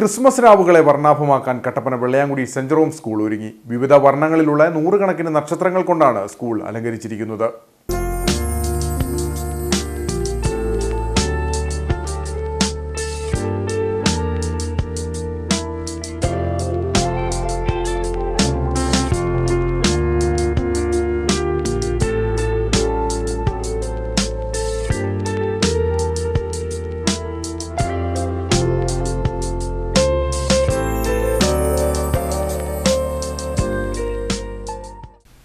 Christmas രാവുകളെ വർണാഭമാക്കാൻ കട്ടപ്പന വെള്ളയാങ്കുടി സെഞ്ചറോം സ്കൂൾ ഒരുങ്ങി. വിവിധ വർണങ്ങളിലുള്ള നൂറുകണക്കിന് നക്ഷത്രങ്ങൾ കൊണ്ടാണ് സ്കൂൾ അലങ്കരിച്ചിരിക്കുന്നത്.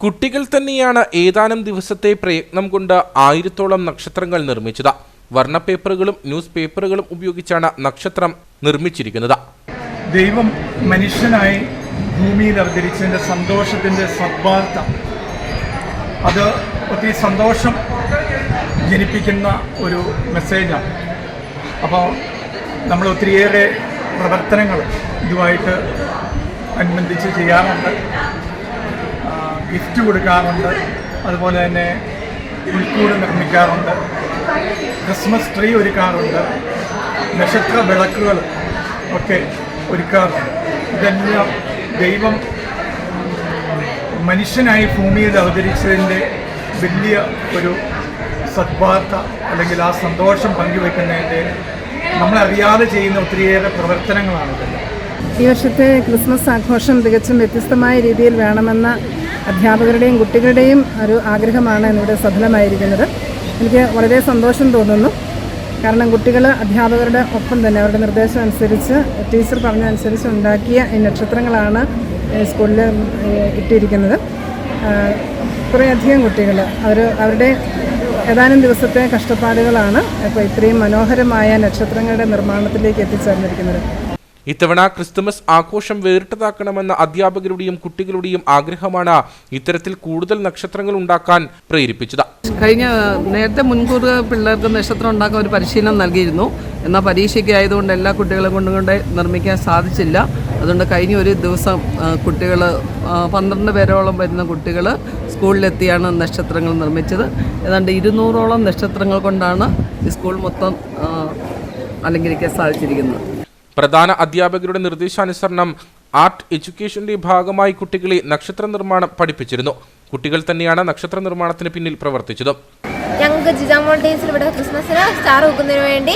കുട്ടികൾ തന്നെയാണ് ഏതാനും ദിവസത്തെ പ്രയത്നം കൊണ്ട് ആയിരത്തോളം നക്ഷത്രങ്ങൾ നിർമ്മിച്ചത്. വർണ പേപ്പറുകളും ന്യൂസ് പേപ്പറുകളും ഉപയോഗിച്ചാണ് നക്ഷത്രം നിർമ്മിച്ചിരിക്കുന്നത്. ദൈവം മനുഷ്യനായി ഭൂമിയിൽ അവതരിച്ചതിന്റെ സന്തോഷത്തിന്റെ സദ്വാർത്ത. അത് ഒത്തിരി സന്തോഷം ജനിപ്പിക്കുന്ന ഒരു മെസ്സേജാണ്. അപ്പോൾ നമ്മൾ ഒത്തിരിയേറെ പ്രവർത്തനങ്ങൾ ഇതുമായിട്ട് അനുബന്ധിച്ച് ചെയ്യാറുണ്ട്. ഗിഫ്റ്റ് കൊടുക്കാറുണ്ട്. അതുപോലെ തന്നെ പുൽക്കൂട് നിർമ്മിക്കാറുണ്ട്. ക്രിസ്മസ് ട്രീ ഒരുക്കാറുണ്ട്. നക്ഷത്ര വിളക്കുകൾ ഒക്കെ ഒരുക്കാറുണ്ട്. ഇതെല്ലാം ദൈവം മനുഷ്യനായി ഭൂമിയിൽ അവതരിച്ചതിന്റെ വലിയ ഒരു സദ്വാർത്ത അല്ലെങ്കിൽ ആ സന്തോഷം പങ്കുവെക്കുന്നതിന്റെ നമ്മളറിയാതെ ചെയ്യുന്ന ഒത്തിരിയേറെ പ്രവർത്തനങ്ങളാണ് ഈ വർഷത്തെ ക്രിസ്മസ് ആഘോഷം തികച്ചും വ്യത്യസ്തമായ രീതിയിൽ വേണമെന്ന അധ്യാപകരുടെയും കുട്ടികളുടെയും ഒരു ആഗ്രഹമാണ് ഇന്നിവിടെ സഫലമായിരിക്കുന്നത്. എനിക്ക് വളരെ സന്തോഷം തോന്നുന്നു. കാരണം കുട്ടികൾ അധ്യാപകരുടെ ഒപ്പം തന്നെ അവരുടെ നിർദ്ദേശം അനുസരിച്ച് ടീച്ചർ പറഞ്ഞതനുസരിച്ച് ഉണ്ടാക്കിയ ഈ നക്ഷത്രങ്ങളാണ് സ്കൂളിൽ ഇട്ടിരിക്കുന്നത്. കുറേയധികം കുട്ടികൾ അവർ അവരുടെ ഏതാനും ദിവസത്തെ കഷ്ടപ്പാടുകളാണ് ഇപ്പോൾ ഇത്രയും മനോഹരമായ നക്ഷത്രങ്ങളുടെ നിർമ്മാണത്തിലേക്ക് എത്തിച്ചേർന്നിരിക്കുന്നത്. ഇത്തവണ ക്രിസ്തുമസ് ആഘോഷം വേറിട്ടതാക്കണമെന്ന അധ്യാപകരുടെയും കുട്ടികളുടെയും ആഗ്രഹമാണ് ഇത്തരത്തിൽ കൂടുതൽ നക്ഷത്രങ്ങൾ ഉണ്ടാക്കാൻ പ്രേരിപ്പിച്ചത്. കഴിഞ്ഞ നേരത്തെ മുൻകൂർ പിള്ളേർക്ക് നക്ഷത്രം ഉണ്ടാക്കാൻ ഒരു പരിശീലനം നൽകിയിരുന്നു. എന്നാൽ പരീക്ഷയ്ക്ക് ആയതുകൊണ്ട് എല്ലാ കുട്ടികളെ കൊണ്ടും കൊണ്ട് നിർമ്മിക്കാൻ സാധിച്ചില്ല. അതുകൊണ്ട് കഴിഞ്ഞ ഒരു ദിവസം കുട്ടികൾ പന്ത്രണ്ട് പേരോളം വരുന്ന കുട്ടികൾ സ്കൂളിലെത്തിയാണ് നക്ഷത്രങ്ങൾ നിർമ്മിച്ചത്. ഏതാണ്ട് ഇരുന്നൂറോളം നക്ഷത്രങ്ങൾ കൊണ്ടാണ് ഈ സ്കൂൾ മൊത്തം അലങ്കരിക്കാൻ സാധിച്ചിരിക്കുന്നത്. പ്രധാന അധ്യാപകരുടെ നിർദ്ദേശാനുസരണം ആർട്ട് എഡ്യൂക്കേഷന്റെ ഭാഗമായി കുട്ടികളെ നക്ഷത്ര നിർമ്മാണം പഠിപ്പിച്ചിരുന്നു. കുട്ടികൾ തന്നെയാണ് നക്ഷത്ര നിർമ്മാണത്തിന് പിന്നിൽ പ്രവർത്തിച്ചത്. ഞങ്ങൾക്ക് ജിജാമോൾ മോൾഡേസിൽ ഇവിടെ ക്രിസ്മസിന് സ്റ്റാർ വെക്കുന്നതിന് വേണ്ടി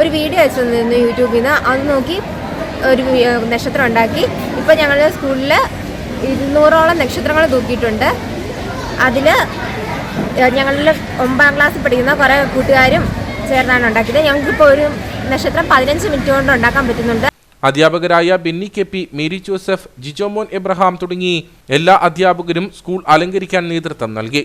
ഒരു വീഡിയോ അയച്ചു തന്നിരുന്നു യൂട്യൂബിൽ നിന്ന് അത് നോക്കി ഒരു നക്ഷത്രം ഉണ്ടാക്കി. ഇപ്പോൾ ഞങ്ങളുടെ സ്കൂളിൽ ഇരുന്നൂറോളം നക്ഷത്രങ്ങൾ തൂക്കിയിട്ടുണ്ട്. അതിൽ ഞങ്ങളുടെ ഒമ്പതാം ക്ലാസ്സിൽ പഠിക്കുന്ന കുറേ കൂട്ടുകാരും ചേർന്നാണ് ഉണ്ടാക്കിയത്. ഞങ്ങൾക്കിപ്പോൾ ഒരു നക്ഷത്രം പതിനഞ്ച് മിനിറ്റ് കൊണ്ട് ഉണ്ടാക്കാൻ പറ്റുന്നുണ്ട്. അധ്യാപകരായ ബെന്നി കെ പി മേരി ജോസഫ് ജിജോമോൻ എബ്രഹാം തുടങ്ങി എല്ലാ അധ്യാപകരും സ്കൂൾ അലങ്കരിക്കാൻ നേതൃത്വം നൽകി.